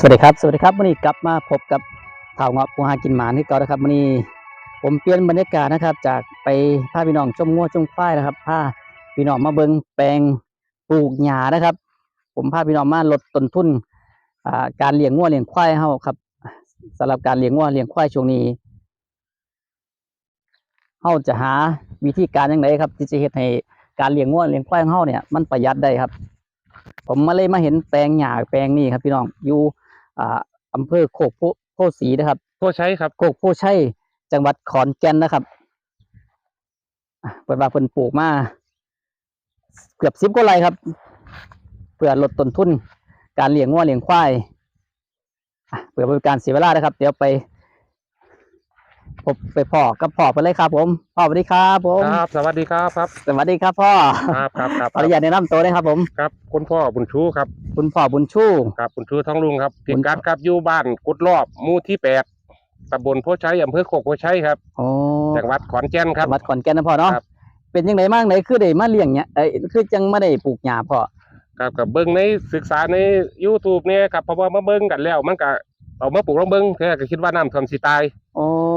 สวัสดีครับ สวัสดีครับวันนี้กลับมาพบกับข่าวเงาะปูหากินหมาที่เก่านะครับวันนี้ผมเปลี่ยนบรรยากาศนะครับ จากไปพาพี่น้องชมงัวชมควายนะครับพาพี่น้องมาเบิงแปลงปลูกหญ้านะครับ ผมพาพี่น้องมาลดต้นทุนการเลี้ยงงัวเลี้ยงควายเฮาครับสำหรับการเลี้ยงงัวเลี้ยงควายช่วงนี้เฮาจะหาวิธีการยังไงครับ ที่จะเฮ็ดให้การเลี้ยงงัวเลี้ยงควายของเฮาเนี่ยมันประหยัดได้ครับผมมาเลยมาเห็นแปลงหญ้าแปลงนี้ครับพี่น้องอยู่ อ่าอำเภอโคกโพโพสีนะครับโทษใช้ครับโคกโพชัยจังหวัดขอนแก่นนะครับอะเปิดว่าเพิ่นปลูกมาเกือบสิบกว่าไร่ครับ เพื่อลดต้นทุน การเลี้ยงงัวเลี้ยงควายอะเพื่อเป็นการเสียเวลานะครับ เดี๋ยวไปพ บไปพ่อกับพ่อไปเลยครับ ผมพ่อสวัสดีครับผมครับ สวัสดีครับครับ สวัสดีครับพ่อครับครับครับขออนุญาตแนะนำตัวด้วยครับ ผม ครับ คุณพ่อบุญชูครับ คุณพ่อบุญชู่ครับบุญชูท้องลุงครับบุพิญกัดครับอยู่บ้านกุดรอบหมู่ที่แปดตำบลโพชัยอำเภอโคกโพชัยครับโอ้จังหวัดขอนแก่นครับจังหวัดขอนแก่นนะพ่อเนาะครับ เป็นยังไงบ้างไหนคือได้มาเลี้ยงเนี่ยเอ้ยคือจังไม่ได้ปลูกหญ้าพ่อครับกับเบิ้งในศึกษาใน YouTube เนี่ยครับเพราะว่ามาเบิ้งกันแล้ว มันก็เอามาปลูกลองเบิ้งแค่ก็คิดว่าน้ำท่วมสิตายโอ้ครับ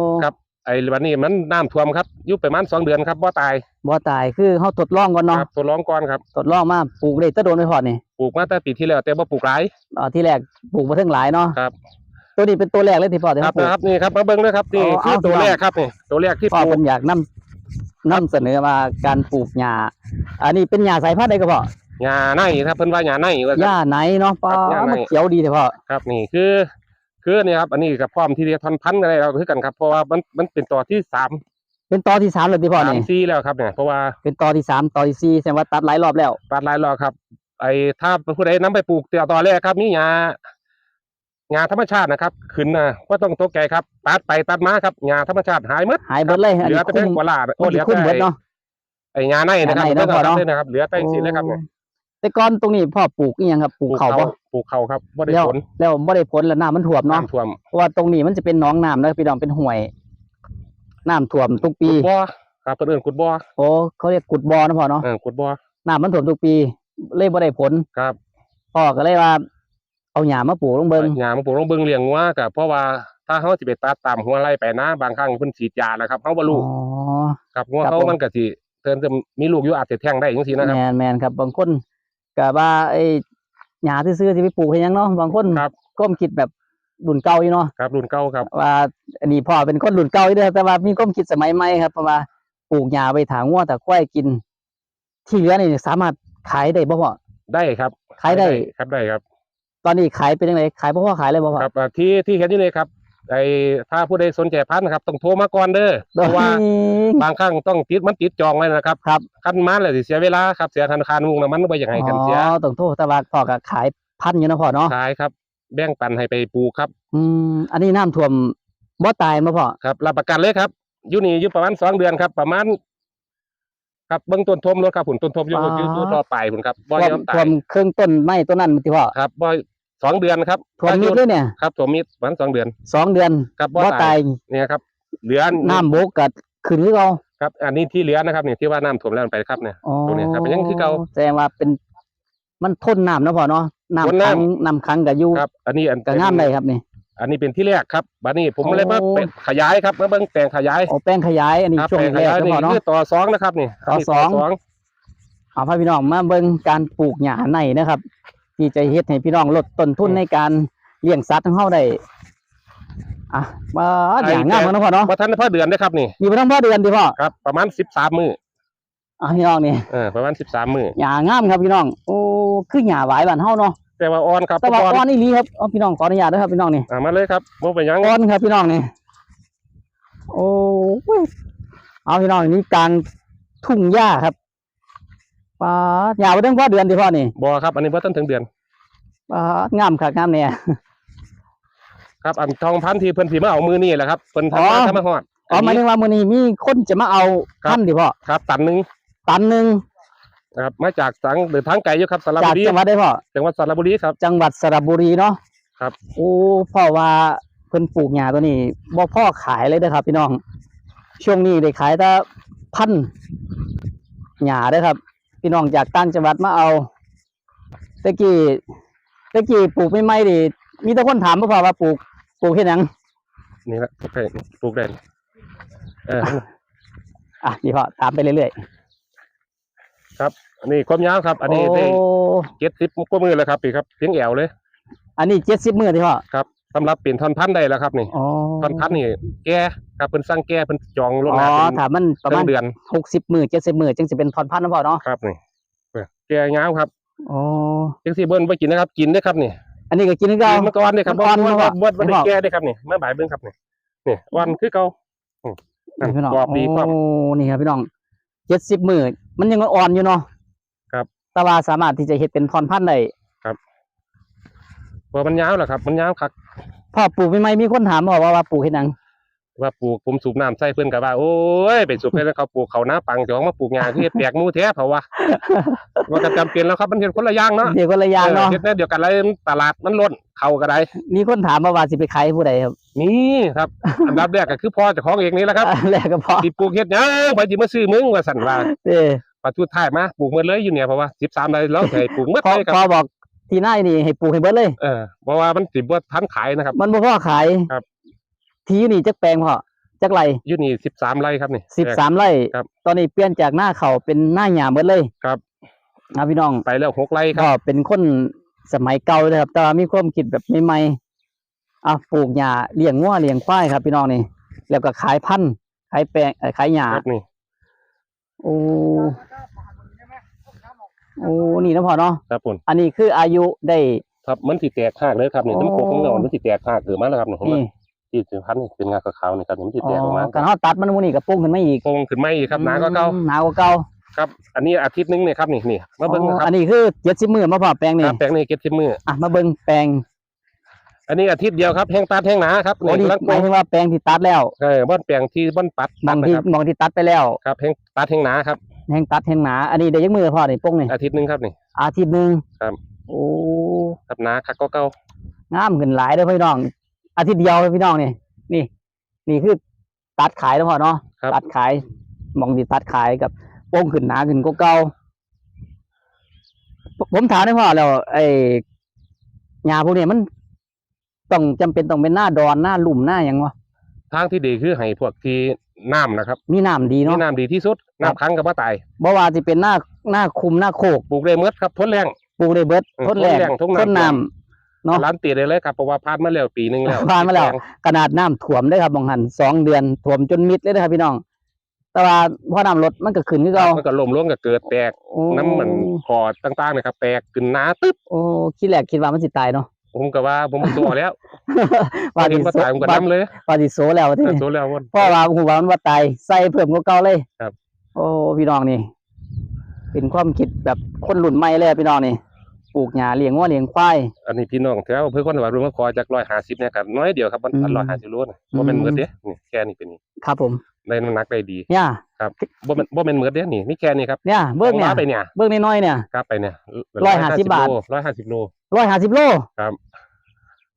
ไอ้วันนี้มันน้ำท่วมครับอยู่ประมาณสองเดือนครับบ่ตายบ่ตายคือเฮาทดลองก่อนคเนาะรับตัวร้องก่อนครับทดลองมาปลูกได้แตะโดนไปพอนี่ปลูกมาแต่ปีที่แล้วแต่บ่ปลูกหลายอ่าที่แรกปลูกมาถึงหลายเนาะครับตัวนี้เป็นตัวแรกเลยที่พ่อที่ครัเขาบปลูกนะครับนี่ครับมาเบิ้งด้วยครับนี่อ๋อคือเอาตัวตัวแรกครับนี่ตัวแรกที่พ่อปลูเพิ่กนอยากนำนำเสนอมาการปลูกหญ้าอันนี้เป็นหญ้าสายพันธุ์ใดก็พ่อหญ้าในครับเพิ่นว่าหญ้าในว่าหซั่นญ้าไหนเนาะป้าครับหญ้าไหนมันเขียวดีเถอะพ่อครับนี่คือ คือนี่ครับอันนี้กับพร้อมที่จะทอนพันธุ์อะไรเราคือกันครับเพราะว่ามันมันเป็นต่อที่สามเป็นตอที่สามเลยที่พ่อสามนี่ซี่แล้วครับเนี่ยเพราะว่าเป็นตอที่สามตอที่สี่แสดงว่าตัดหลายรอบแล้วตัดหลายรอบครับ ไอ้ถ้าผู้ใดนํไปปลูกเตียวต่อแรกครับมีหญ้าหญ้าธรรมชาตินะครับขึ้นนะก็ต้องตกใจครับตัดไปตัดมาครับหญ้าธรรมชาติหายหมดหายเบิดเลยอันเหลืนี้อแต่คุ้แป้มงกวาลาดคุ้โอ้มเหลือคุ้มแต่เบิดเนาะ ไอ้หญ้าในนะครับหญ้าในเนาะพ่อเนาะเลยนะครับเหลือแต่สีเลยครับเนี่ย แต่ก่อนตรงนี้พ่อปลูกอีหยังครับปลูกเขาบ่ปลูกเขาครับบ่ได้แล้วผลแล้วบ่ได้ผลแล้วน้ำมันท่วมเนาะน้ำท่วมเพราะว่าตรงนี้มันจะเป็นหนองน้ำนะพี่น้องเป็นห่วยน้ำท่วมทุกปี ขุดบ่อครับเพิ่นเอิ้นขุดบ่อโอ้เขาเรียกกุดบอนะพ่อเนาะเออขุดบ่อน้ำมันท่วมทุกปี เลยบ่ได้ผลครับพ่อก็เลยว่า เอาหญ้ามาปลูกลงเบิงหญ้ามาปลูกลงเบิ่งเลี้ยงงัวก็เพราะว่าถ้าเฮาสิไปตัดตามหัวไร่ไปนะบางครั้งเพิ่นฉีดยาแล้วครับเฮาบ่รู้อ๋อครับงัวครับเขาผม มันก็สิเพิ่นจะมีลูกอยู่อาจจะแท้งได้จังซี่นะครับ แมนแมนครับบางคน ก็ว่าไอ้หญ้าซื่อๆสิไปปลูกเฮ็ดหยังเนาะบางคนครับ ก้มคิดแบบรุ่นเก่าอยู่เนาะครับรุ่นเก่าครับ ว่าอันนี้พ่อเป็นคนรุ่นเก่าอยู่เด้อแต่ว่ามีความคิดสมัยใหม่ครับเพราะว่าปลูกหญ้าไว้ถางงัวแต่ควายกิน ที่เหลือนี่สามารถขายได้บ่พ่อ ได้ครับขายได้ ครับได้ครับ ตอนนี้ขายเป็นยังไงขายบ่พอขายเลยบ่พ่อครับอ่าที่ที่เห็นอยู่นี่ครับ ไอ้ถ้าผู้ใดสนใจพันธุ์นะครับต้องโทรมาก่อนเด้อเพราะว่าบางครั้งต้องติดมันติดจองไว้นะครับครับคันมาแล้วสิเสียเวลาครับเสียธนาคารมุงน้ำมันบ่อย่างไรกันเสียอ๋อต้องโทษแต่ว่าพ่อก็ขายพันธุ์อยู่นะพ่อเนาะขายครับแบ่งปันให้ไปปลูกครับ อืมอันนี้น้ำท่วมบ่ตายมาพ่อครับรับประกันเลยครับอยู่นี่อยู่ประมาณสองเดือนครับ ประมาณครับเบื้องต้นทมรถครับผุนต้นทมอยู่อยู่อยู่ต่อไปผุนครับบ่ท่วยมอมตาท่วยมเครื่องต้นไม้ต้นนั้นที่พ่อครับบ่ สองเดือนครับท่วมมิดเลยเนี่ยครับท่วมมิดประมาณสองเดือนสองเดือนครับบ่บ่ตาตายยเนี่ยครับ เหลือน้ำบกก็ขึ้นคือเก่าครับ อันนี้ที่เหลือนะครับเนี่ยที่ว่าน้ำท่วมแล้วมันไปครับเนี่ยอ๋อตัวเนี้ยครับเป็นยังคือเก่าแสดงว่าเป็นมันทนน้ำนะพ่อเนาะทนน้ำน้ำขังน้ำขังก็อยู่ครับ อันนี้อันก็งามได้ครับนี่อันนี้เป็นที่แรกครับบัดนี้ผมโอ้เลยมาเป็นขยายครับมาเบิ่งแปลงขยายโอ้แป้งขยายอันนี้ครับช่วงแปลงขแรกยายนะนี่พ่อเนาะคือต่อสองนะครับนี่ต่อนี่สองสองเอาพ่อพี่น้องมาเบิ่งการปลูกหญ้าในนะครับ ที่จะเฮ็ดให้พี่น้องลดต้นทุนในการเลี้ยงสัตว์ของเฮาได้อะมาอย่างงามกันนะพ่อเนาะพอท่านได้พอเดือนได้ครับนี่มีบ่ต้องพ่อเดือนดิพ่อครับประมาณสิบสามมืออะพี่น้องนี่เออประมาณสิบสามมือหญ้างามครับพี่น้องโอ้คือหญ้าหวายบ้านเฮาเนาะแต่ว่าอ่อนครับแต่ว่าอ่อนอ่อนอีหลีครับเอาพี่น้องขออนุญาตด้วยครับพี่น้องนี่อ่ามาเลยครับโมเป็นหยังอ่อนครับพี่น้องนี่โอ้ยเอาพี่น้องนี่กลางทุ่งหญ้าครับ ปาดหญ้าบ่ต้องพ่อเดือนดิพ่อนี่บอครับอันนี้พอท่านถึงเดือนปาดงามคักงามเนี่ยครับอันทองพันธุ์ที่เพิ่นสีมาเอามือนี่แหละครับเพิ่นอ๋ทำอมาทำมาหอดอ๋อหมายถึงว่ามื้อนี้มีคนจะมาเอาครับพันธุ์ดิพ่อครับ ตันหนึ่งตันหนึงนะครับมาจากสังเดินทางไกลอยู่ครับสระจาบุกรีจังหวัดได้พ่อจังหวัดสระบุรีครับ จังหวัดสระบุรีเนาะครับโอ้พ่อว่าเพิ่นปลูกหญ้าตัวนี้บ่พ่อขายเลยเด้อครับ พี่น้อง ช่วงนี้ได้ขายแต่พันธุ์หญ้าเด้อครับ พี่น้องจากต่างจังหวัดมาเอาตะกี้ตะกี้ปลูกไม่ไม่ดิมีแต่คนถามพ่อว่าปลูกปลูกเฮ็ดหยังนี่ละปลูกได้ปลูกได้เอออะนี่พ่อถามไปเรื่อยครับ อันนี้ความยาวครับ ๆอันนี้โอ้ได้เจ็ดสิบกว่ามือแล้วครับพี่ครับเพียงแอวเลย อันนี้เจ็ดสิบมือที่พ่อครับ สำหรับเป็นท่อนพันธุ์ได้แล้วครับนี่อ๋อท่อนพันธุ์นี่แก่ครับเพิ่นสั่งแก่เพิ่นจองล่วงอ๋หอน้าเป็นถามมันประเดืมาอณนเดือนหกสิบมือเจ็ดสิบมือจึงจะเป็นพรพันธุ์นะพ่อเนาะครับนี่เออแก่ยาวครับอ๋อจังสิเบิ่นบ่กินนะครับ กินได้อครับนี่อันนี้ก็กินคือเก่ากินมาก่อนนี่ครับมันอ่อนบ่บ่บ่บ่บ่ได้ไม่บอกแก่ได้อครับนี่เมื่อบ่ายเบิ่งครับนี่นี่อ่อนคือเก่าอืมนั่นพี่น้องกรอบดีครับโอ้นี่ครับพี่น้องเจ็ดสิบมือมันยังอ่อนอยู่เนาะครับ แต่ว่าสามารถที่จะเฮ็ดเป็นพรพันธุ์ได้ ว่ามันยาวแหละครับ มันยาวคักพ่อปลูกใหม่ๆมีคนถามพ่อว่าว่าปลูกเฮ็ดหยังว่าปลูกผมสูบน้ำใส่เพิ่นก็ว่าโอ้ยไปสูบให้แล้วเขาปลูกเขาหน้าปังเจ้าของมาปลูกหญ้าคือเฮ็ดแปลกหมู่แท้เพราะว่าว่าก็จำเป็นแล้วครับมันเฮ็ดคนละอย่างเนาะเดี๋ยวคนละอย่างเนาะเฮ็ดแนวเดียวกันเลยตลาดมันล้นเข้าก็ได้มีคนถามมาว่าสิไปขายให้ผู้ใดครับนี่ครับอันดับแรกก็คือพ่อเจ้าของเองนี่แหละครับอันแรกก็พอสิปลูกเฮ็ดหยังไปสิมาซื้อมึงว่าสั่นว่าเด้ปัจจุท้ายมาปลูกหมดเลยอยู่เนี่ยเพราะว่า13ไร่แล้วให้ปลูกหมดพอเลยครับพอบอก ที่หน้านี่ให้ปลูกให้เบิดเลย เออเพราะว่ามันสิบ่ทันขายนะครับ มันบ่พอขายครับ ที่อยู่นี่จักแปลงพ่อจักไรอยู่นี่13ไร่ครับนี่สิบสามไร่ครับ ตอนนี้เปลี่ยนจากหน้าเขาเป็นหน้าหยาเบิดเลยครับนะพี่น้องไปแล้วหกไร่คก็รับเป็นคนสมัยเก่าเลยครับ แต่ว่ามีความคิดแบบใหม่ๆอะปลูกหญ้าเลี้ยงงัวเลี้ยงควายครับ พี่น้องนี่ แล้วก็ขายพันธุ์ขายแปลงเอ่อขายหญ้าครับนี่โอ้ โอ้นี่นะพ่อเนาะครับผมอันนี้คืออายุได้ ครับมันสิแตกหากเลยครับนี่โอ้น้ำโคกของเรามันสิแตกหากเกิดมาแล้วครับนี่ผมว่านี่ที่สิพันนี่เป็นงาขาวๆนี่ครับนี่มันสิอ๋แตกออกมาอการเฮาตัดมันมื้อนี้ก็ปุ้งขึ้นมาอีกโป่งขึ้นมาอีกครับหนาก็เก่าอืมหนากว่าเก่าครับ อันนี้อาทิตย์หนึงเนี่ยครับนี่นี่มาเบิ่งนะคอ๋อรับอันนี้คือ70มื้อมาพ่อแปลงนี่ครับแปลงนี้เก็บสิบมืออะมาเบิ่งแปลงอันนี้อาทิตย์เดียวครับแห้งตัดแห้งหนาครับโอ้นี่กำลังหมายถึงว่าแปลงที่ตัดแล้วเออบ้านแปลงที่บ้านปัดมองที่นะครับมองที่ตัดไปแล้วครับแห้งตัดแห้งหนาครับ แห้งตัดแห้งหนา อันนี้ได้ยักมือพ่อนี่ปุ้งนี่อาทิตย์หนึงครับนี่ อาทิตย์หนึงครับ โอ้ครับหนาคักก็เก่างามขึ้นหลายเด้อพี่น้อง อาทิตย์เดียวเลยพี่น้องนี่นี่ นี่คือตัดขายแล้วพ่อเนาะครับตัดขายมองที่ตัดขายกับโป้งขึ้นหนาขึ้นก็เก่าผมผมถามได้พ่อแล้ว ไอ้ยาพวกนี้มันต้องจำเป็นต้องเป็นหน้าดอนหน้าหลุมหน้าหยังวะ ทางที่ดีคือให้พวกที่ น้ำนะครับมีน้ำดีมีเนาะน้ำดีที่สุดครับน้ำค้างกับว่าตายบ่ว่าจะเป็นหน้าหน้าคุมหน้าโคกปลูกได้เมดครับทนแรงปลูกได้เบิดอืมทนแรงทนแรงทนน้ำทนน้ำเนาะร้านตีได้เลยครับเพราะว่าผ่านมาแล้วปีหนึงแล้วผ่านมาแล้วขนาดน้ำท่วมได้ครับบางหันสองเดือนท่วมจนมิดเลยนะครับพี่น้อง แต่ว่าพอน้ำลดมันก็ขึ้นคือครัเก่าบมันก็ล่มลงก็เกิดแตกโอ้น้ำมันคอต่างๆนะครับ แตกขึ้นหนาตึ๊บโอ้คิดแรกคิดว่ามันสิตายเนาะ ผมก็ว่าผมตัวแล้วว่าเห็สินมาโซตายผมก็ว่าน้ำเลยว่าสิโซแล้วที่ตัวแล้ววันพ่อว่าหูว่ามันว่าตายใส่เพิ่มกว่าเก่าเลยครับ โอ้พี่น้องนี่ เป็นความคิดแบบคนรุ่นใหม่เลยอะพี่น้องนี่ปลูกหญ้าเลี้ยงวัวเลี้ยงควายอันนี้พี่น้องแถวเพื่อนคนว่ารู้ว่าคอจากร้อยห้าสิบเนี่ยครับน้อยเดียวครับมันอืมร้อยห้าสิบโลนะบ่เป็นเหมือนเด้นี่แค่นี้เป็นนี่ครับผมได้น้ำหนักได้ดีเนี่ยครับบ่เป็นบ่เป็นเหมือนเด้นี่นี่แค่นี้ครับเนี่ยเบิ้งเนี่ยอาไปเนี่ยเบิ้งน้อยๆเนี่ยครับไปเนี่ย150บาทร้อยห้าสิบโล ร้อยห้าสิบโลครับ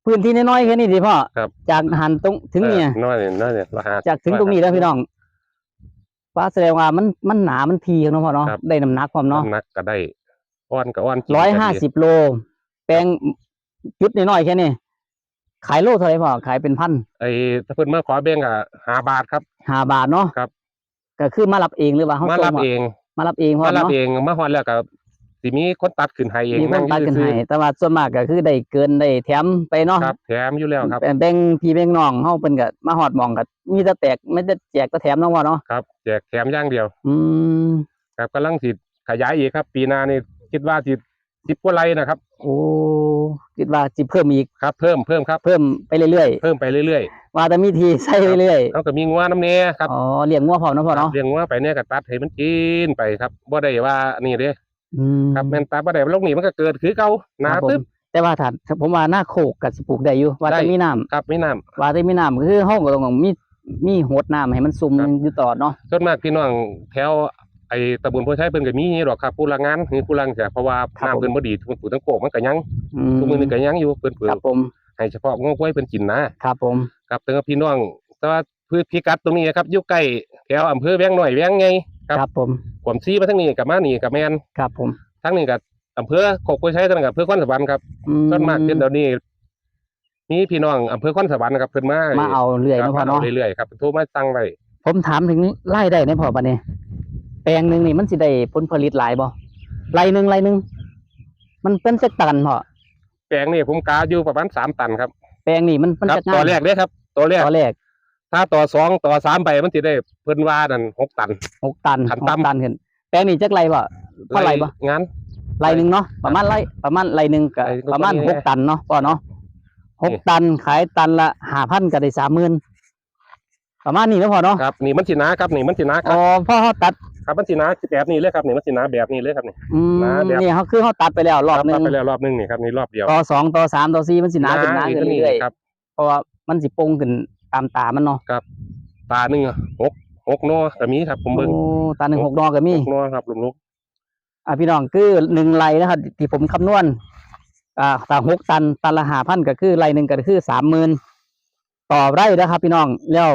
พื้นที่น้อยๆแค่นี้ดิพ่อครับจากหันตรงถึงเนี่ยออน้อยเนี่ยน้อยเนี่ยร้อยห้าจากถึงตรงนี้แล้วพี่น้องว่าแสดงว่ามันมันหนามันทีเนาะพ่อเนาะครับได้น้ำหนักความเนาะน้ำหนักก็ได้อ้อนก็อ้อนกินร้อยก็ห้าดีสิบโล แปลงจุดน้อยๆแค่นี้ขายโลเท่าไหร่พ่อขายเป็นพันไอ้ถ้าเพิ่นมาขอแบ่งก็ห้าบาทครับห้าบาทเนาะครับ ก็คือมารับเองหรือว่าเขามาส่รับงเอง มารับเองพ่อมารับเนาะเองมาฮอดแล้วก็ สิมีคนตัดขึ้นให้เองมีคนตัดกันซื่ให้อแต่ว่าส่วนมากก็คือได้เกินได้แถมไปเนาะๆครับแถมอยู่แล้วครับแบ่งพี่แบ่งน้องเฮาเพิ่นก็มาฮอดหมองก็มีแต่แตกไม่ได้แจกแต่แถมเนาะพ่อเนาะครับแจกแถมอย่างเดียว อืมครับกำลังสิขยายอีกครับ ปีหน้านี่คิดว่าสิสิบกว่าไร่นะครับ โอ้คิดว่าสิเพิ่มอีกครับ เพิ่มเพิ่มครับ เพิ่มไปเรื่อยเพิ่มไปเรื่อยๆว่าแต่มีทีใส่ไปเรื่อยๆแล้วก็มีงัวน้ำเนครับอ๋อเลี้ยงงัวพร้อมเนาะพ่อเนาะเลี้ยงงัวไปเนี่ยก็ตัดให้มันกินไปครับบ่ได้ว่านี่เด้อืม ครับแม่นตัดบ่ได้โรคนี้มันก็เกิดคือเก่าหนาครับผมตึ๊บแต่ว่าถ้าถ้าผมว่าหน้าโคกกับสิปลูกได้อยู่ว่าได้แต่มีน้ำครับไม่น้ำว่าแต่มีน้ำก็คือเฮาก็ต้องมีมีหดน้ำให้มันซุ่มครับอยู่ตลอดเนาะส่วนมากพี่น้องแถวไอ้ตะบนโพชัยเพิ่นก็มีหรอกครับผู้ละงานคือผู้ลังเสียเพราะว่าน้ำเพิ่นบ่ดีทุกผู้ทั้งโกกมันก็ยังอืมทุกมื้อนี้ก็ยังอยู่เพิ่นเปิดครับผมให้เฉพาะงอกไว้เพิ่นกินนะครับผมครับแต่ว่าพี่น้องแต่ว่าพื้นพิกัดตรงนี้ครับอยู่ใกล้แถวอำเภอแวงหน่อยแวงไงครับครับผม ขวามซีมาทางนี้กับมานี่กับแม่นครับผมทางนี้กับอำเภอโคกโพชัยทางนั้นกับอำเภอคอนสวรรค์ครับอืส่วนมากเดี๋ยวนี้มีพี่น้องอำเภอคอนสวรรค์นะครับเพิ่นมามามาเอาเรื่อยเนาะพ่อเนาะเรื่อยๆครับโทรมาสั่งไว้ผมถามถึงไล่ได้ในพ่อปะเนี่ยแปลงหนึ่งนี่มันสิได้ผลผลิตหลายบ่ไรหนึ่งไรหนึ่งมันเป็นจักตันพ่อแปลงนี่ผมกาอยู่ประมาณสามตันครับ แปลงนี่มันมันครับจะง่ายตัวแรกเด้ครับ ตัวแรกต่อแรก ถ้าต่อสองต่อสามไปมันสิได้เพิ่นว่านั่นหกตัน หกตันขันหกต่ำตันขึ้นแปลงนี่จักไรบ่เท่าไหร่บ่งาน ไรหนึ่งเนาะประมาณไรประมาณไรหนึ่งก็ไรก็ประมาณพอดีหกตันเนาะพ่อเนาะหกนี่ ตันขายตันละห้าพันก็ได้สามหมื่นประมาณนี้เนาะพ่อเนาะครับนี่มันสิหนาครับนี่มันสิหนาคอ๋รัอบพ่อเขาตัด ครับมันสิหนาแบบนี้เลยครับนี่มันสิหนาแบบนี้เลยครับนี่ อืมหนาแบบ นี่เขาคือเขาตัดไปแล้วรอบหนึคงไปแล้วรอบหนึงนี่ครับนี่รอบเดียวต่อสองต่อสามต่อสี่มันสิหนาขึ้นหนาขึ้นนี่เรื่อยครับๆเพราะว่ามันสิโป่งขึ้น ตามตามันเนาะตาหนึ่งอะหกหกโนก็มีครับ ผมเบิ่งโอ้ตาหนึ่งหกดอกก็มีหกโนครับลุงลูกอะพี่น้องคือหนึ่งไรนะครับที่ผมคำนวณอ่าต่างหกตันตันละห้าพันก็คือไรหนึ่งก็คือสามหมื่นต่อไร่นะครับ พี่น้องแล้ว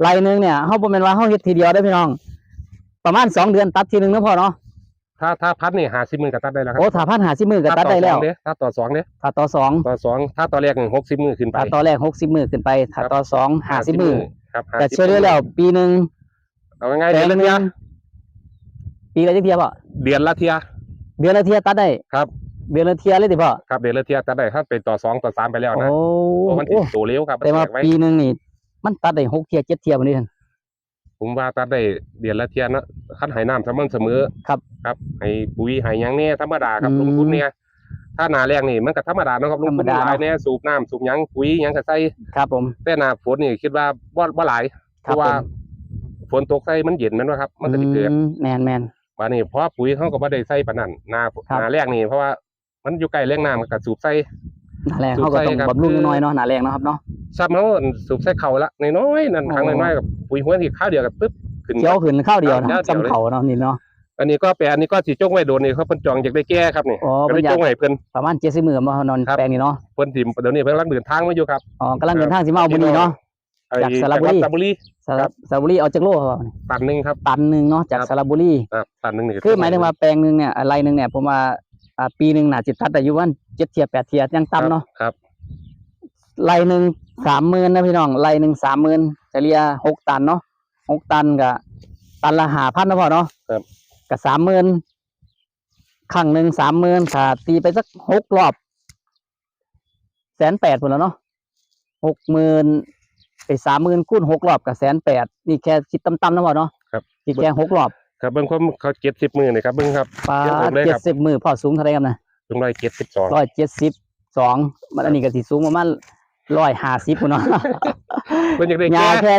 ไรหนึ่งเนี่ยเขาบ่แม่นว่าเขาเฮ็ดทีเดียวได้อพี่น้อง ประมาณสองเดือนตัดทีหนึ่งนะพ่อเนาะ ถ้าถ้าพัดนี่หาสิบหมื่นก็ตัดได้แล้วครัโอ้ถ้าพันหาสิมือก็ตัดได้แล้วถ้าต่อสองเด้ถ้าต่อสองต่อสองถ้าต่อแรกหนึ่งหกสิบหมื่นขึ้นไปถ้าต่อแรกหกสิบมือขึ้นไปถ้าต่อสองหาสิมือครับแต่เชื่อแล้วปีหนึ่งเอาง่ายๆแปลเดืองนหละนึ่เทียงปีละจักเทียพ่อเดือนละเทียเดือนละเทียตัดได้ครับเดือนละเทียเลยดิพ่อครับเดือนละเทียตัดได้ถ้าเป็นต่อสองต่อสามไปแล้วโอ้นะเพราะมันติโอ้ดตัวเร็วครับมันแต่ว่าแตกไว้ปีหนึ่งนี่มันตัดได้หกเทียเจ็ดเทียวันนี้ท่าน ผมว่าตัดได้เดือนละเทียนะคันไหน้ำสม่ำเสมอครับ ครับให้ปุ๋ยให้หยังเนี่ยธรรมดาครับอืมลงทุนเนี่ยถ้าหนาแรงนี่มันก็ธรรมดาเนาะครับลงทุนธรรมดาหลายเนี่ยสูบน้ำสูบหยังปุ๋ยหยังก็ใส่ครับ ผมแต่หน้าฝนนี่คิดว่าบ่บ่หลายคเพรับราะว่าผมฝนตกใส่มันเย็นแมันว่าครับ มันก็สิเกิดอืมแมนแมนว่านี่เพราะปุ๋ยเขาก็บ่ได้ใส่ปานนั้นหน้าครับหน้าแรกนี่เพราะว่ามันอยู่ใกล้แหล่งน้ำมันก็สูบใส่ หนาแรงสูบเขาก็ต้องใส่ครับบำรุงน้อยๆเนาะหนาแรงเนาะครับเนาะซ้ำเขาสูบใส่เข่าละน้อยๆนั่นอ๋อครั้งน้อยๆกับปุ๋ยหัวที่ข้าวเดียวกับปึ๊บขึ้นเคี้ยวขึ้นข้าวเดียวนะครับซ้ำเขาเนาะนี่เนาะอันนี้ก็แปลอันนี้ก็สิจงไว้โดนนี่เขาเพิ่นจองอยากได้แก้ครับนี่อ๋อก็เพิ่ได้นอยากจงไว้เพิ่นประมาณเจ็ดสิบมือมาเฮานอนครับแปลงนี้เนาะเพิ่นสิเดี๋ยวนี้เพิ่นกำลังเดินทางมาอยู่ครับอ๋อกำลังเดินทางสิมาเอาบุรีเนาะไอ้จากสระบุรีจังหวัดสระบุรีสระครับสระบุรีเอาจากโลครับตันหนึงครับตันหนึ่งเนาะจากครับสระบุรีครับตันหนึงนี่คือหมายถึงว่าแปลงหนึ่งเนี่ยอะไรหนึ่งเนี่ยผมว่า อ่าปีหนึ่งน่าจะตัดอายุวันเจ็ดเทียแปดเทียยังต่ำเนาะครับ ไรหนึ่งสามหมื่นนะพี่น้องไรหนึ่งสามหมื่นเฉลี่ยหกตันเนาะหกตันกับตันละหาพันนะพ่อเนาะครับกับสามหมื่นครั้งหนึ่งสามหมื่นขาตีไปสักหกรอบแสนแปดพุ่นแล้วเนาะหกหมื่นไปสามหมื่นคูณหกรอบกับแสนแปดนี่แค่คิดต่ำๆนะพ่อเนาะครับคิดแค่หกรอบ ครับเบิ่งความเขา70มื้อนี่ครับเบิ่งครับปลาเยอะผมเลยเจ็คดรับสิบมือพ่อสูงเท่าไหรครับนะถึง172ร้อยเจ็ดสิบสองมันอันนี้ก็สิสูงประมาณร้อยห้าสิบพุ่นเนาะ เพิ่นอยากได้ยาแก้วแค่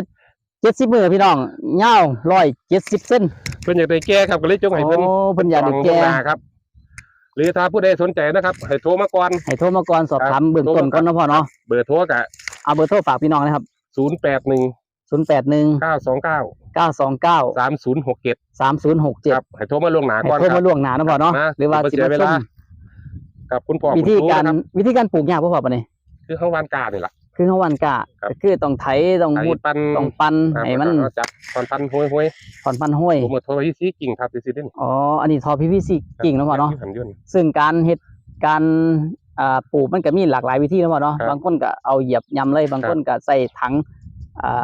เจ็ดสิบมือพี่น้องยาวร้อยเจ็ดสิบเส้นเพิ่นอยากได้แก้ครับก็เลยจงให้โอ้เพิ่นเพิ่นอยากได้จงแก่ล่วงหน้าครับ หรือถ้าผู้ใดสนใจนะครับให้โทรมาก่อน ให้โทรมาก่อนสอบครับถามเบื้องต้นโทรมาก่อนเนาะพ่อเนาะเบอร์โทรกะเอาเบอร์โทรฝากพี่น้องนะครับ081ศูนย์แปดหนึ่ง929เก้าสองเก้า 3067สามศูนย์หกเจ็ดครับให้โทรมาล่วงหน้าให้ก่อนโทรครัมาบ ล่วงหน้าเนาะพ่อเนาะนะหรือว่าบ่สิเสียมาเวชลา มกับคุณพ่อวิธีคุณคการนะคบวิธีการปลูกหญ้าพ่อพ่อปะนี่คือเขาวานกานี่แหละ คือเขาวันกะครับ ก็คือต้องไถต้องไอ้มุดปันต้องปันครับให้มันแล้วก็จับตอนปันห้วยห้วยผ่อนพันห้วยผมมาโทรที่ซีกิ่งครับที่ซีเด่นอ๋ออันนี้ทอพีพีซีกิ่งเนาะพ่อเนาะ หันยนต์ซึ่งการเฮ็ดการอ่าปลูกมันก็มีหลากหลายวิธีนะพ่อเนาะครับบางคนก็เอาเหยียบยำเลยบางครับคนก็ใส่ถังอ่า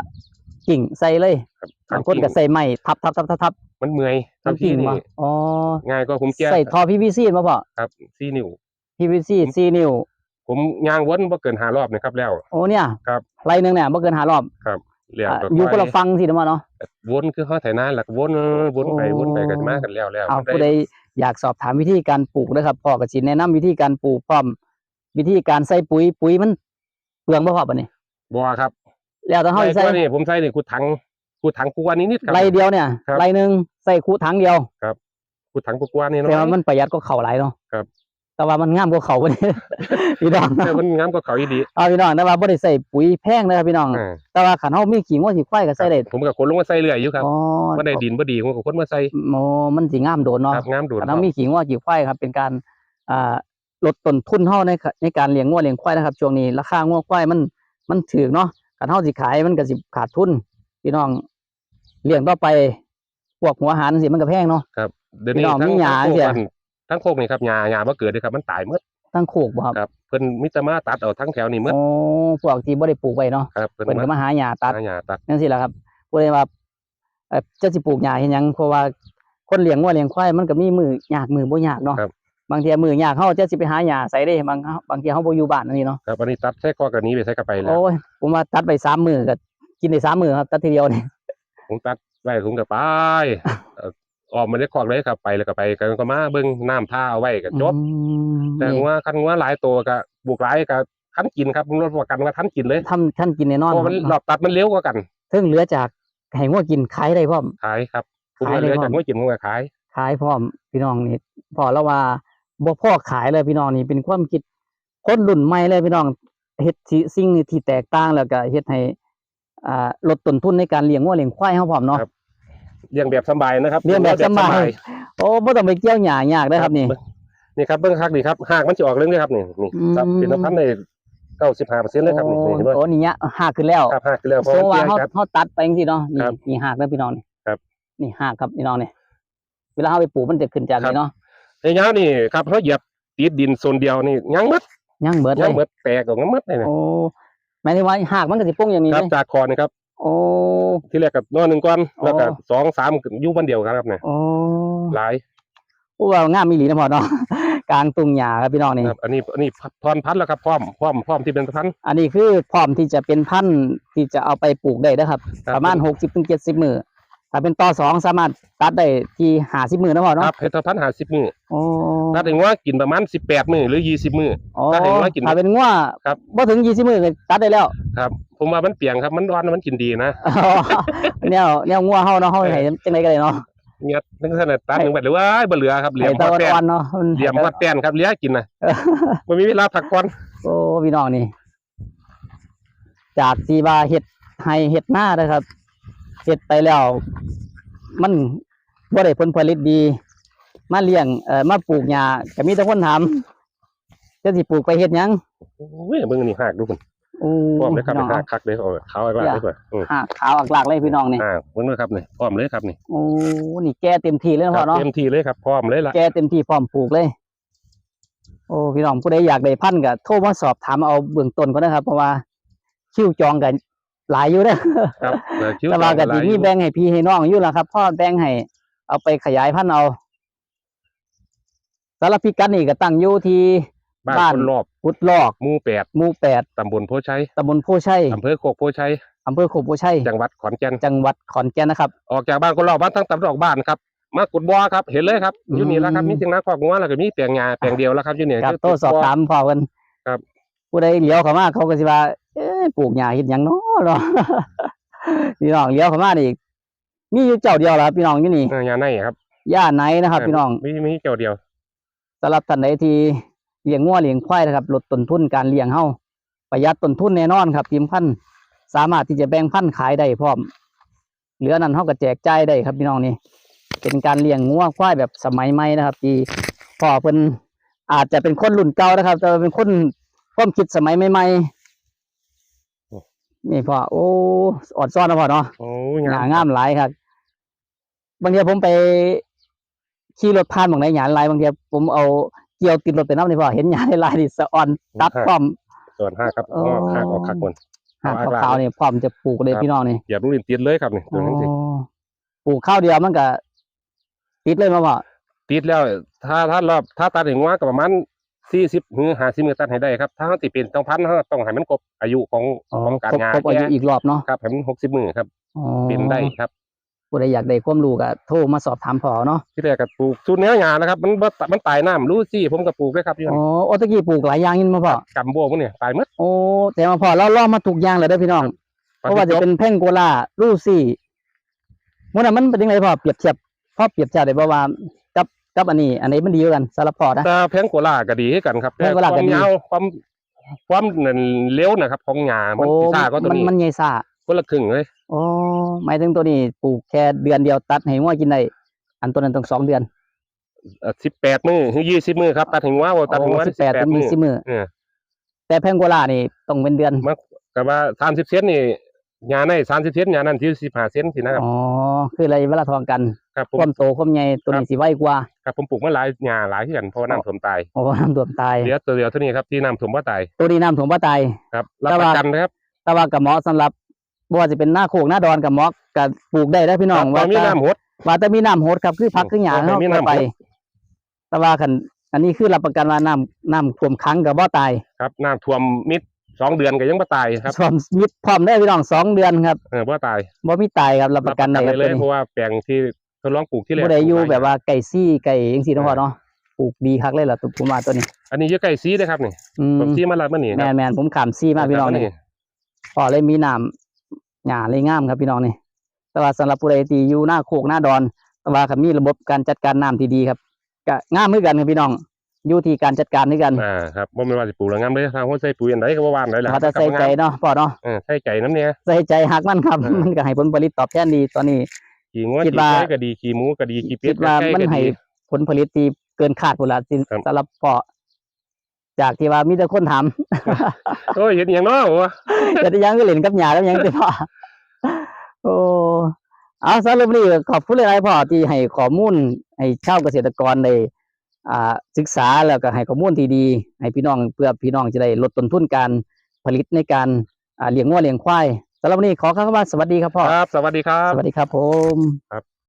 กิ่งใส่เลยครับบางคนก็ใส่ไม้ทับทับทับทับทับมันเมื่อยมันทำที่กิ่งนี่มาอ๋อง่ายก็ผมแก้ใส่ทอพีพีซีมาพ่อครับซีนิ้วพีพีซีสี่นิ้วผมย่างวนบ่เกินห้ารอบนะครับแล้ว โอ้เนี่ยครับไรหนึงเนี่ยบ่เกินห้ารอบแล้วอ่าก็อยู่คนละค่ฟังสิเนาะเนาะวนคือเขาไถนาแล้วก็วนวนไปโอ้วนไปกันมากันแล้วแล้วเอาได้ผู้ใดอยากสอบถามวิธีการปลูกนะครับพ่อก็สิแนะนำวิธีการปลูกพร้อม วิธีการใส่ปุ๋ยปุ๋ยมันเปลืองบ่พอปะนี่บัวครับ แล้วต้องเฮาสิใส่ใส่นี่ผมใส่นี่กูถังกูถังกูว่านิดๆครับ ไรเดียวเนี่ยครับ ไรหนึงใส่คูถังเดียวกูถังกูกว่านี่เนาะแต่ว่ามันประหยัดก็เข่าหลายเนาะครับ แต่ว่ามันงามกว่าเขาบ่นี่พี่น้องแต่มันงามกว่าเขาอีดีเอาพี่น้องแต่ว่าบ่ได้ใส่ปุ๋ยแพงนะครับพี่น้อง อ่าแต่ว่าคันเฮามีขี้งัวขี้ควายก็ใส่ได้ผมกับคนลงมาใส่เรื่อยอยู่ครับอ๋อบ่ได้ดินบ่ดีผมกับคนมาใส่โมมันสิงามโดนเนาะครับงามดูดคันเฮามีขี้งัวขี้ควายครับ เป็นการอ่าลดต้นทุนเฮาในในการเลี้ยงงัวเลี้ยงควายนะครับช่วงนี้ราคางัวควายมันมันถูกเนาะ คันเฮาสิขายมันก็สิขาดทุนพี่น้องเลี้ยงต่อไปพวกหัวอาหารสิมันก็แพงเนาะครับเดี๋ยวพี่นี้น้องทั้งมีหญ้าทั้งโคเสีกยมันทั้งโคกนี่ครับหญ้าหญ้าบ่เกิดเลยครับมันตายหมดทั้งโคกบ่ครับครับเพิ่นมิตรมาตัดเอาทั้งแถวนี่หมดโอ้พวกที่บ่ได้ปลูกไว้เนาะครับเพิ่นเพิ่นก็มามาหาหญ้าตัดหาหญ้าตัดจังซี่แหละครับผู้ใดว่าเอ่อจะสิปลูกหญ้าเฮ็ดหยังเพราะว่าคนเลี้ยงวัวเลี้ยงควายมันก็มีมือยากมือบ่ยากเนาะครั บบางทีมือยากเฮาจะสิไปหาหญ้าใส่ได้บางบางทีเฮาบ่อยู่บ้านอันนี้เนาะครับอันนี้ตัดใช้กอกันนี้ไปใช้กระไปแล้วโอ้ยผมว่าตัดไปสามมื้อก็กินได้สามมื้อครับ ตัดทีเดียวนี่ผมตัดไว้ผมก็ไปเอ่อออกมาได้คอกเลยครับไปแล้วก็ไปกันก็มาเบิ่งน้ำท่าเอาไว้ก็จบอืมแต่นี่ว่าคันว่าหลายตัวก็บุกหลายก็ทันกินครับผมรับประกันว่าทันกินเลยทำท่านกินแน่นอนเพราะมันรอบตัดมันเร็วกว่ากันถึงเหลือจากให้งัวกินขายได้พร้อมขายครับผมขายเหเลยลือพ่อจากไม่กินผมก็ขายขายพร้อมพี่น้องนี่พอแล้วว่า บ่พ่อขายเลยพี่น้องนี่เป็นความคิดคนรุ่นใหม่เลยพี่น้องเฮ็ดที่สิ่งที่แตกต่างแล้วก็เฮ็ดให้อ่าลดต้นทุนในการเลี้ยงวัวเลี้ยงควายเฮาพร้อมเนาะเลี้ยงแบบสบายนะครับเลี้ยงแบบสบายโอ้บ่ต้องไปเกี่ยวหญ้ายากเด้อครับนี่นี่ครับเบิ้งคักนี่ครับหากมันจะออกเรื่องนี้ครับนี่นี่ครับอืมเป็นพันในเก้าสิบห้าเปอร์เซ็นต์เลยครับนี่นี่เห็นไหมโอ้นี่เนี่ยหากขึ้นแล้วครับหากแล้วเพราะโซมันว่าเตี้ยเฮาครับเฮาตัดไปจังซี่เนาะนี่ครับนี่หากเด้อพี่น้องนี่ครับนี่หากครับพี่น้องนี่เวลาเฮาไปปลูกมันจะขึ้นจากครับนี่เนาะ ในยาวนี่ครับเขาเหยียบติดดินโซนเดียวนี่ยังมัดยังเบิดเลยังยเบิดแตกออกมามัดเลยนะโอ้หมายถึงว่าหากมันก็สิโป่งอย่างนี้ครับเลยจากคอนี่ครับ โอ้ ที่แรกกับนอนหนึ่งก้อนแล้วก็อ๋อ สองสามอยู่วันเดียวกันครับเนี่ยโอ้หลายโอ้ว่างามมีหลีนะพ่อเนาะ กลางตุงหญ้าครับพี่น้องนี่ ครับ อันนี้อันนี้ทอนพันธุ์แล้วครับพร้อมพร้อมพร้อมที่เป็นพันธุ์ อันนี้คือพร้อมที่จะเป็นพันธุ์ที่จะเอาไปปลูกได้นะครับ ครับ ประมาณหกสิบถึงเจ็ดสิบมือ ถ้าเป็นต่อสองสามารถตัดได้ที่หาสิบมือนะพ่อคเนาะรับเฮ็ดพันธุ์หาสิบมือโอ้ถ้าถึงว่ากินประมาณสิบแปดมือหรือยี่สิบมือโอ้ถ้าเห็นว่ากินถ้าเป็นงัวครับ บ่ถึงยี่สิบมือก็ตัดได้แล้ว ครับผมว่ามันเปียงครับมันร้อนมันกินดีนะแนวแนวงัวเฮาเนาะเฮาให้จังไดก็ได้เนาะเงี้ยนึกขนาดตัดหนึ่งแบบหรือว่าบ่เหลือครับเหลี่ยให้มตะฮอดวันแป้อ่อนนเนาะมันเหลี่ยมฮอดแป้นครับเหลี้ยกินนะมันมีเวลาพักผ่อนโอ้พี่น้องนี่ จากที่ว่าเฮ็ดให้เฮ็ดหน้านะครับเฮ็ดไปแล้ว มันบ่ได้ผลผลิตดี มาเลี้ยงเอ่อมาปลูกหญ้าก็มีแต่คนถามจะสิปลูกไปเฮ็ดหยังโอ้ยเบิ่งนี่หักดูคุณโอ้พร้อมเลยครับพี่น้องหักคักเลยโอ้ยขาวอะไรเลยเพิ่นอืมหักขาวอักลากเลยพี่น้องนี่อ่าเบิ่งเลยครับนี่พร้อมเลยครับนี่โอ้นี่แก่เต็มที่เลยนะคพ่รัอบเนาะ เต็มที่เลยครับพร้อมเลยล่ะแก่เต็มที่พร้อมปลูกเลย โอ้พี่น้องผู้ใดอยากได้พันธุ์ก็โทรมาสอบถามเอาเบื้องต้นก็นะครับ เพราะว่าคิวจองกัน หลายอยู่เด้อครับเออคิ้วแต่ว่าก็หลสิยมีแบ่งให้พี่ให้น้องอยู่ล่ะครับพ่อแบ่งให้เอาไปขยายพันธุ์เอาสารพิกัดนี่ก็ตั้งอยู่ที่บ้านบ้านคนรอบพุดลอกหมู่แปดหมู่แปดตำบลโพชัยตำบลโพชัยอำเภอโคกโพชัยอำเภอโคกโพชัยจังหวัดขอนแก่นจังหวัดขอนแก่นนะครับ ออกจากบ้านคนรอบบ้านทั้งตำรอกบ้านครับมากุดบ่อครับเห็นเลยครับอยู่นี่แล้วครับอืมมีสิ่งนักครอบงัวแล้วก็มีแปลงงาแปลงเดียวแล้วครับอยู่นี่ครับคือโทรสอบถามพ่อกันครับ ผู้ใดเลี้ยวเข้ามาเขาก็สิว่าเอ๊ะ ปลูกหญ้าเฮ็ดหยังเนาะเนาะ พี่น้องเลี้ยวเข้ามานี่มีอยู่เจ้าเดียวล่ะครับพี่น้องอยู่นี่เออยาในครับย่าไหนนะครับ พี่น้องมีมีเจ้าเดียวสำหรับท่านใดที่เลี้ยงงัวเลี้ยงควายนะครับลดต้นทุนการเลี้ยงเฮาประหยัดต้นทุนแน่นอนครับพิมพ์พันธุ์สามารถที่จะแบ่งพันธุ์ขายได้พร้อม เหลือนั้นเฮาก็แจกจ่ายได้ครับพี่น้องนี่เป็นการเลี้ยงงัวควายแบบสมัยใหม่นะครับ ที่พ่อเพิ่นอาจจะเป็นคนรุ่นเก่านะครับ แต่ว่าเป็นคนความคิดสมัยใหม่ๆ นี่พ่อโอ้อดซ่อนนะพ่อเนาะโอ้หยยางามหลายครับบางทีผมไปขี่รถผ่านบางไหนหยาหลายบางทีผมเอาเกี่ยวติดรถไปน้ำนี่พอเห็นหยาหลายนี่สะออนตัดพร้อมส่วนห้าครับโอ้งอกหักออกคักคนหางเอาอักลากขาวๆนี่พร้อมจะปลูกเลยครับพี่น้องนี่อย่าลูกลิ้นติดเลยครับนี่ตัวนี้สิโอ้ปลูกข้าวเดียวมันก็ติดเลยมาพ่อติดแล้ว ถ้าถ้ารอบถ้าตัดถึงว่าก็ประมาณ สี่สิบหรือห้าสิบมือตัดให้ได้ครับถ้าเขาติดเป็นต้องพันเขาต้องให้มันครบอายุของอ๋อของการครบงานครบอายุแก่อีกรอบเนาะครับให้มันหกสิบมือครับอ๋อเป็นได้ครับผู้ใดอยากได้ความรู้ก็โทรมาสอบถามพ่อเนาะที่แรกก็ปลูกชุดเนื้อยานะครับ มันบ่มันตายน้ำรู้สิผมก็ปลูกด้วยครับอยู่อ๋อโอตะกี้ปลูกหลายอย่างยินมาพ่อกำบัวพวกเนี่ยตายหมดโอ้แต่มาพ่อเราล่อมาทุกอย่างเลยเด้อพี่น้อง เพราะว่าจะเป็นแพ่งโกลาลูซี่มันน่ะมันเป็นยังไงพ่อเปรียบเทียบพ่อเปรียบเทียบได้บ่ว่า กับกับอันนี้อันไหนี้มันดีกว่ากันสำหรับพ่อนะ แต่แพงโกลาก็ดีคือกันครับแพงโกลาก็ความดียาวความความนั่นเร็วนะครับ ของหญ้ามันโอ้พิซ่าก็ตัวมันนี้มันใหญ่ซ่าคนละครึ่งเลยโอ้หมายถึงตัวนี้ปลูกแค่เดือนเดียวตัดให้งัวกินได้อันตัวนั้นต้องสองเดือนสิบแปดมือถึงยี่สิบมือครับตัดถึงว่าว่าตัดถึงว่าสิบแปดถึงมืยี่อสิบมื้อเออแต่แพ่งโกลานี่ต้องเป็นเดือนมันก็ว่าสามสิบเซนนี่ หญ้าใน30เซนหญ้านั้นที่15เซนสินะครับ อ๋อ คืออะไรเวลาทองกันครับผม ความโตความใหญ่ตัวนี้สิไวกว่าครับผมปลูกมาหลายหญ้าหลายคือกันเพราะว่าน้ำท่วมตายโอ้น้ำท่วมตาย เหลือตัวเดียวเท่านี้ครับที่น้ำท่วมบ่ตายตัวนี้น้ำท่วมบ่ตาย ครับรับแต่ปว่า ระกันนะครับแต่ว่ากับเหมาะสำหรับบ่ว่าจะเป็นหน้าโคกหน้าดอนกับเหมาะกับปลูกได้ได้อพี่น้อง ตอว่านมีแต่น้ำหด ว่าแต่มีน้ำโหดครับคือพักคือหยาโอเคเนาะมีน้ำไปหดแต่ว่าคันอันนี้คือรับประกันว่าน้ำน้ำท่วมขังกับบ่ตาย ครับน้ำท่วมมิด สองเดือนก็ยังบ่ตายครับพร้อมมิดพร้อมได้อพี่น้องสองเดือนครับเออบ่ตายบ่มีตายครับรับประกันได้รับครับเลยตัวนี้เพราะว่าแปลงที่ทดลองปลูกที่แรกบ่ได้อยู่ปลูกแบบว่าไก่ซี่ไก่จังซี่เนาะพ่อเนาะปลูกดีคักเลยล่ะตัวผมว่าตัวนี้ อันนี้อยู่ใกล้ซีนะครับนี่อืมผมซีมาลาดมานี่คแม่รับนแม่นผมขามซี่มากพี่น้องนี่พอเลยมีน้ำหญ้าเลยงามครับพี่น้องนี่แต่ว่าสำหรับผู้ใดที่อยู่หน้าโคกหน้าดอนแต่ว่าคันมีระบบการจัดการน้ำที่ดีครับก็งามเหมือนกันครับพี่น้อง อยู่ที่การจัดการด้วยกันอ่าครับบ่แม่นว่าสิปลูกแล้วงามเลยทางคนใส่ปุ๋ยอันใดก็บ่ว่าอันใดแหละเขาจะใส่ใจเนาะพ่อเนาะเออใส่ใจน้ำเนี่ยใส่ใจหักมันครับเออมันก็ให้ผลผลิตตอบแทนดีตอนนี้ขี่งัวคิดขี่ว่าไก่ก็ดีขี่หมูก็ดีขี่เป็คิดดว่าไก่มันก็ให้ดีผลผลิตที่เกินคาดพุ่นละสิครับสำหรับพ่อจากที่ว่ามีแต่คนถามโอ้ยเห็นอย่างเนาะวะแต่ที่ยังก็เล่นกับหยาแล้วยังติพ่อโอ้เอาสำหรับวันนี้ขอบคุณหลายๆพ่อที่ให้ข้อมูลให้ชาวเกษตรกรได้อ่า ศึกษาแล้วก็ให้ข้อมูลที่ดี ให้พี่น้องเพื่อพี่น้องจะได้ลดต้นทุนการผลิตในการอ่าเลี้ยงวัวเลี้ยงควายสำหรับวันนี้ขอคำว่าสวัสดีครับพ่อครับ สวัสดีครับ สวัสดีครับผมครับ